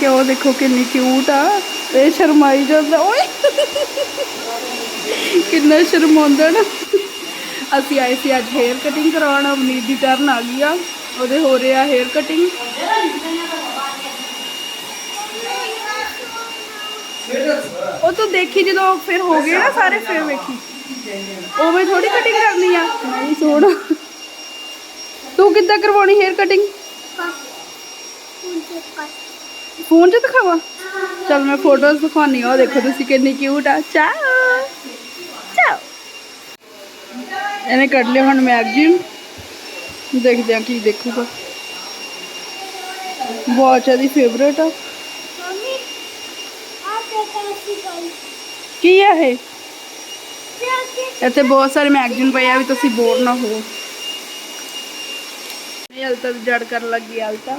ਕਿ ਉਹ ਦੇਖੋ ਕਿੰਨੀ ਕਿਊਟ ਆ। ਇਹ ਸ਼ਰਮਾਈ ਜਾਂਦਾ। ਓਏ! ਕਿੰਨਾ ਸ਼ਰਮਾਉਂਦਾ ਨਾ। ਅਸੀਂ ਆਏ ਸੀ ਅੱਜ ਹੇਅਰ ਕਟਿੰਗ ਕਰਾਉਣ। ਅਵਨੀਤ ਦੀ ਟਰਨ ਆ ਗਈ ਆ। ਉਹਦੇ ਹੋ ਰਿਹਾ ਹੇਅਰ ਕਟਿੰਗ ਉਹ ਤੂੰ ਦੇਖੀ ਜਦੋਂ ਫਿਰ ਹੋ ਗਏ ਨਾ ਸਾਰੇ, ਫਿਰ ਵੇਖੀ। ਉਵੇਂ ਥੋੜੀ ਕਟਿੰਗ ਕਰਨੀ ਆ। ਨਹੀਂ ਸੋਹਣਾ ਤੂੰ ਕਿੱਦਾਂ ਕਰਵਾਉਣੀ ਹੇਅਰ ਕਟਿੰਗ ਫੋਨ 'ਚ ਦਿਖਾਵਾ? ਚਲ ਮੈਂ ਫੋਟੋਜ਼ ਦਿਖਾਉਣੀ ਆ ਉਹ ਦੇਖੋ ਤੁਸੀਂ ਕਿੰਨੀ ਕਿਊਟ ਆ। ਚਾਓ। ਚਾਓ। ਇਹਨੇ ਕੱਢ ਲਿਆ ਹੁਣ ਮੈਗਜ਼ੀਨ ਦੇਖਦੇ ਆ ਕੀ ਦੇਖੂਗਾ। ਵਾਚ ਇਹਦੀ ਫੇਵਰੇਟ ਆ। ਕੀ ਆ ਇਹ? ਇੱਥੇ ਬਹੁਤ ਸਾਰੇ ਮੈਗਜ਼ੀਨ ਪਏ ਆ ਵੀ ਤੁਸੀਂ ਬੋਰ ਨਾ ਹੋ ਇਹ ਅਲਤਾ ਦੀ ਜੜ ਕਰਨ ਲੱਗੀ ਅਲਤਾ।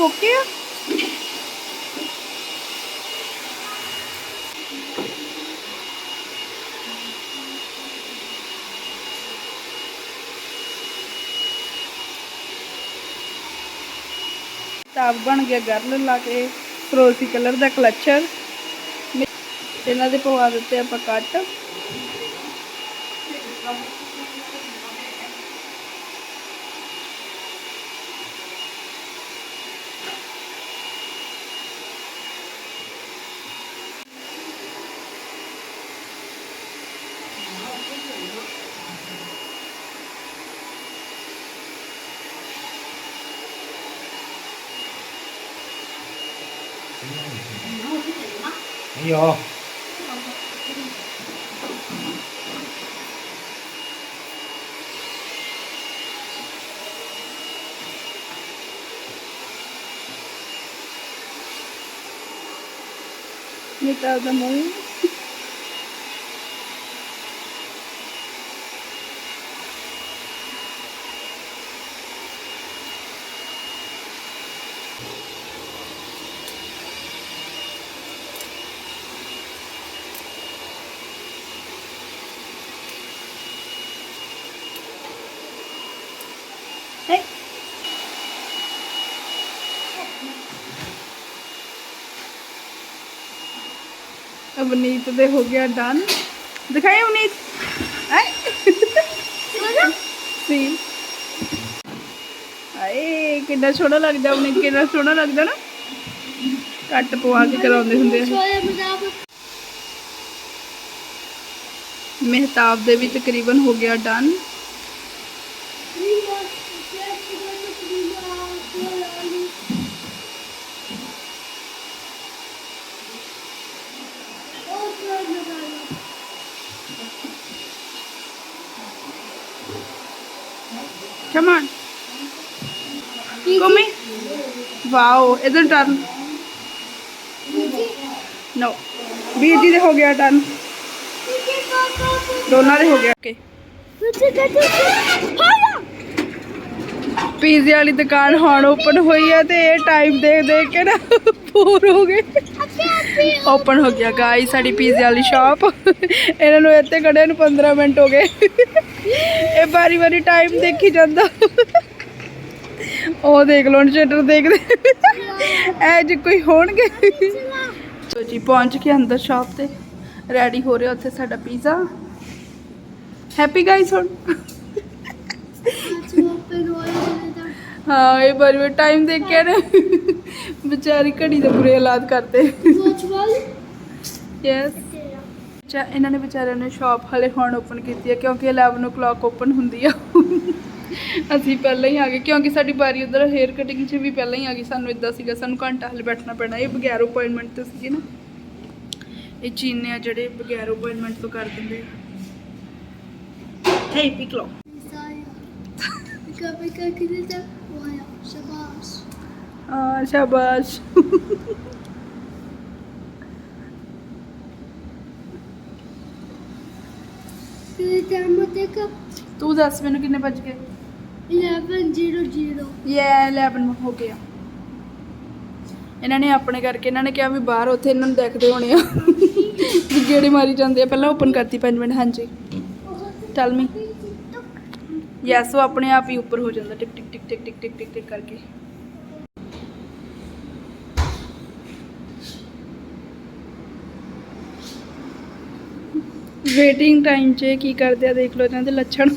ਓਕੇ ਆ ਤਾਬ ਬਣ ਗਿਆ ਗਰਲ ਲਾ ਕੇ ਫਰੋਜ਼ੀ ਕਲਰ ਦਾ ਕਲਚਰ ਇਹਨਾਂ ਦੇ ਪਵਾ ਦਿੱਤੇ ਆਪਾਂ ਕੱਟ 没有。你到的吗？ਅਵਨੀਤ ਦੇ ਹੋ ਗਿਆ ਡਨ ਦਿਖਾਈ ਅਵਨੀਤ। ਆਏ। ਸੀ। ਆਏ ਕਿੰਨਾ ਸੋਹਣਾ ਲੱਗਦਾ ਅਵਨੀਤ ਕਿੰਨਾ ਸੋਹਣਾ ਲੱਗਦਾ ਨਾ। ਕੱਟ ਪਵਾ ਕੇ ਕਰਾਉਂਦੇ ਹੁੰਦੇ ਆ। ਮਹਿਤਾਬ ਦੇ ਵੀ ਤਕਰੀਬਨ ਹੋ ਗਿਆ done Come on. Come in. Wow, ਇਧਰ ਟਰਨ ਨੋ ਵੀਰ ਜੀ ਦੇ ਹੋ ਗਿਆ ਟਰਨ ਦੋਨਾਂ ਦੇ ਹੋ ਗਿਆ ਓਕੇ ਪੀਜ਼ੇ ਵਾਲੀ ਦੁਕਾਨ ਹੁਣ ਓਪਨ ਹੋਈ ਹੈ ਤੇ ਇਹ ਟਾਈਮ ਦੇਖ ਦੇਖ ਕੇ ਨਾ ਪੂਰ ਹੋ ਗਏ ਓਪਨ ਹੋ ਗਿਆ ਗਾਈ ਸਾਡੀ ਪੀਜ਼ੇ ਵਾਲੀ ਸ਼ਾਪ ਇਹਨਾਂ ਨੂੰ ਇੱਥੇ ਖੜੇ ਨੂੰ 15 ਮਿੰਟ ਹੋ ਗਏ ਇਹ ਵਾਰੀ ਵਾਰੀ ਟਾਈਮ ਦੇਖੀ ਜਾਂਦਾ। ਉਹ ਦੇਖ ਲੋ ਸ਼ਟਰ ਦੇਖਦੇ। ਐ ਜੇ ਕੋਈ ਹੋਣਗੇ। ਸੋ ਜੀ ਪਹੁੰਚ ਕੇ ਅੰਦਰ ਸ਼ਾਪ ਤੇ। ਰੈਡੀ ਹੋ ਰਿਹਾ ਉੱਥੇ ਸਾਡਾ ਪੀਜ਼ਾ ਹੈਪੀ ਗਾਈਸ ਹੁਣ। ਹਾਂ ਇਹ ਵਾਰੀ ਵਾਰੀ ਟਾਈਮ ਦੇਖ ਕੇ ਨਾ ਵਿਚਾਰੀ ਘੜੀ ਦੇ ਬੁਰੇ ਹਾਲਾਤ ਕਰਦੇ। ਯੈਸ ਚਾ ਇਹਨਾਂ ਨੇ ਵਿਚਾਰਿਆਂ ਨੇ ਸ਼ਾਪ ਹਲੇ ਹੁਣ ਓਪਨ ਕੀਤੀ ਹੈ ਕਿਉਂਕਿ 11 o'clock ਓਪਨ ਹੁੰਦੀ ਆ ਅਸੀਂ ਪਹਿਲਾਂ ਹੀ ਆ ਗਏ ਕਿਉਂਕਿ ਸਾਡੀ ਵਾਰੀ ਉਧਰ ਹੇਅਰ ਕਟਿੰਗ 'ਚ ਵੀ ਪਹਿਲਾਂ ਹੀ ਆ ਗਈ ਸਾਨੂੰ ਇਦਾਂ ਸੀਗਾ ਸਾਨੂੰ ਘੰਟਾ ਹਲੇ ਬੈਠਣਾ ਪੈਣਾ ਇਹ ਬਗੈਰ ਅਪਾਇੰਟਮੈਂਟ ਤੋਂ ਸੀਗੇ ਨਾ ਇਹ ਚੀਨੇ ਆ ਜਿਹੜੇ ਬਗੈਰ ਅਪਾਇੰਟਮੈਂਟ ਤੋਂ ਕਰ ਦਿੰਦੇ ਆ ਹੇ ਪਿਕਲੋ Kami kakilita. Wala. Sa bus. ਆ ਸ਼ਾਬਾਸ਼ ਤੂੰ ਦੱਸ ਮੈਨੂੰ ਕਿੰਨੇ ਵੱਜ ਗਏ? 11:00 ਯੇ 11 ਹੋ ਗਿਆ। ਇਹਨਾਂ ਨੇ ਆਪਣੇ ਕਰਕੇ ਇਹਨਾਂ ਨੇ ਕਿਹਾ ਵੀ ਬਾਹਰ ਉੱਥੇ ਇਹਨਾਂ ਨੂੰ ਦੇਖਦੇ ਹੋਣੇ ਆ। ਵੀ ਗੇੜੇ ਮਾਰੀ ਜਾਂਦੇ ਆ। ਪਹਿਲਾਂ ਓਪਨ ਕਰਤੀ 5 ਮਿੰਟ ਹਾਂਜੀ। ਟੈਲ ਮੀ ਯੈਸ ਉਹ ਆਪਣੇ ਆਪ ਹੀ ਉੱਪਰ ਹੋ ਜਾਂਦਾ। ਟਿਕ ਟਿਕ ਟਿਕ ਟਿਕ ਟਿਕ ਟਿਕ ਟਿਕ ਕਰਕੇ। ਵੇਟਿੰਗ ਟਾਈਮ 'ਚ ਕੀ ਕਰਦੇ ਆ ਦੇਖ ਲਓ ਇਹਨਾਂ ਦੇ ਲੱਛਣ।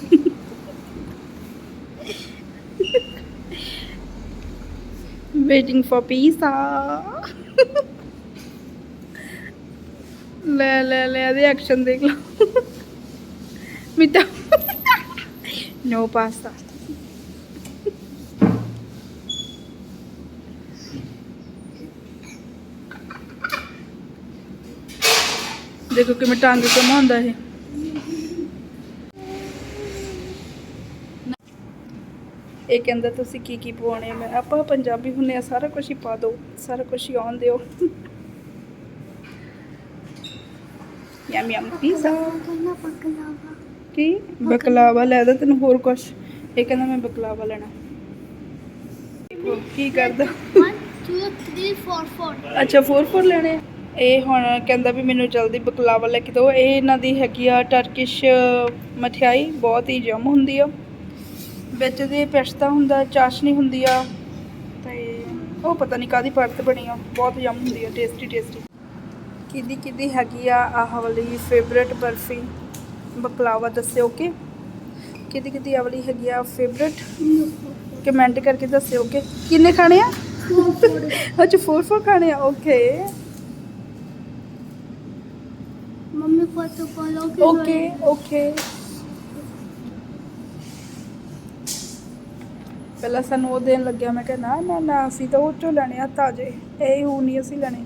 Waiting for pizza ਲੈ ਲੈ ਲੈ, ਇਹਦੇ ਐਕਸ਼ਨ ਦੇਖ ਲਓ। ਮਿੱਤਾ ਨੋ ਪਾਸਤਾ ਦੇਖੋ ਕਿਵੇਂ ਟੰਗ ਕਮਾਉਂਦਾ ਇਹ। ਇਹ ਕਹਿੰਦਾ ਤੁਸੀਂ ਕੀ ਕੀ ਪਵਾਉਣੇ ਮੈਂ ਆਪਾਂ ਪੰਜਾਬੀ ਹੁੰਨੇ ਆ ਸਾਰਾ ਕੁਝ ਹੀ ਪਾ ਦਿਓ ਸਾਰਾ ਕੁਝ ਹੀ ਆਉਣ ਦਿਓ। Yum yum pizza. ਕੀ? ਬਕਲਾਵਾ ਲੈਦਾ ਤੈਨੂੰ ਹੋਰ ਕੁਝ ਇਹ ਕਹਿੰਦਾ ਮੈਂ ਬਕਲਾਵਾ ਲੈਣਾ। ਕੀ ਕਰਦਾ? One, two, three, four, four. ਅੱਛਾ 4 4 ਲੈਣੇ ਆ? ਇਹ ਹੁਣ ਕਹਿੰਦਾ ਵੀ ਮੈਨੂੰ ਜਲਦੀ ਬਕਲਾਵਾ ਲੈ ਕੇ ਦਿਓ। ਇਹ ਇਹਨਾਂ ਦੀ ਹੈਗੀ ਆ ਟਰਕਿਸ਼ ਮਠਿਆਈ ਬਹੁਤ ਹੀ ਜਮ ਹੁੰਦੀ ਆ। ਵਿੱਚ ਦੇ ਪਿਸਤਾ ਹੁੰਦਾ ਚਾਸ਼ਨੀ ਹੁੰਦੀ ਆ ਤੇ ਉਹ ਪਤਾ ਨਹੀਂ ਕਾਦੀ ਪਰਤ ਬਣੀ ਆ। ਬਹੁਤ ਜਮ ਹੁੰਦੀ ਆ ਟੇਸਟੀ ਟੇਸਟੀ ਕਿਹਦੀ ਕਿਹਦੀ ਹੈਗੀ ਆ ਆਹ ਵਾਲੀ ਫੇਵਰੇਟ ਬਰਫੀ? ਬਕਲਾਵਾ ਦੱਸਿਓ ਕਿ? ਕਿਹਦੀ ਕਿਹਦੀ ਆਹ ਵਾਲੀ ਹੈਗੀ ਆ ਫੇਵਰੇਟ ਕਮੈਂਟ ਕਰਕੇ ਦੱਸਿਓ ਕਿ ਕਿੰਨੇ ਖਾਣੇ ਆ. ਅੱਛਾ 4 4 ਖਾਣੇ ਆ ਓਕੇ Mami, photo ਪਹਿਲਾਂ ਸਾਨੂੰ ਉਹ ਦੇਣ ਲੱਗਿਆ ਮੈਂ ਕਿਹਾ ਨਾ ਨਾ ਨਾ ਅਸੀਂ ਤਾਂ ਉਹ ਚੋਂ ਲੈਣੇ ਆ ਤਾਜੇ। ਇਹ ਹੂ ਨਹੀਂ ਅਸੀਂ ਲੈਣੇ।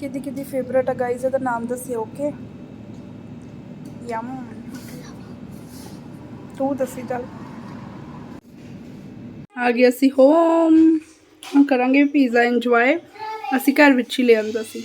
ਕਿਹਦੀ ਕਿਹਦੀ ਫੇਵਰਟ ਆ ਗਾਈਜ਼ ਇਹਦਾ ਨਾਮ ਦੱਸਿਓ ਓਕੇ ਯਮ ਤੂੰ ਦੱਸੀ ਚੱਲ। ਆ ਗਏ ਅਸੀਂ ਹੋਮ ਹੁਣ ਕਰਾਂਗੇ ਪੀਜ਼ਾ ਇੰਜੋਏ ਅਸੀਂ ਘਰ ਵਿੱਚ ਹੀ ਲਿਆਂਦਾ ਸੀ।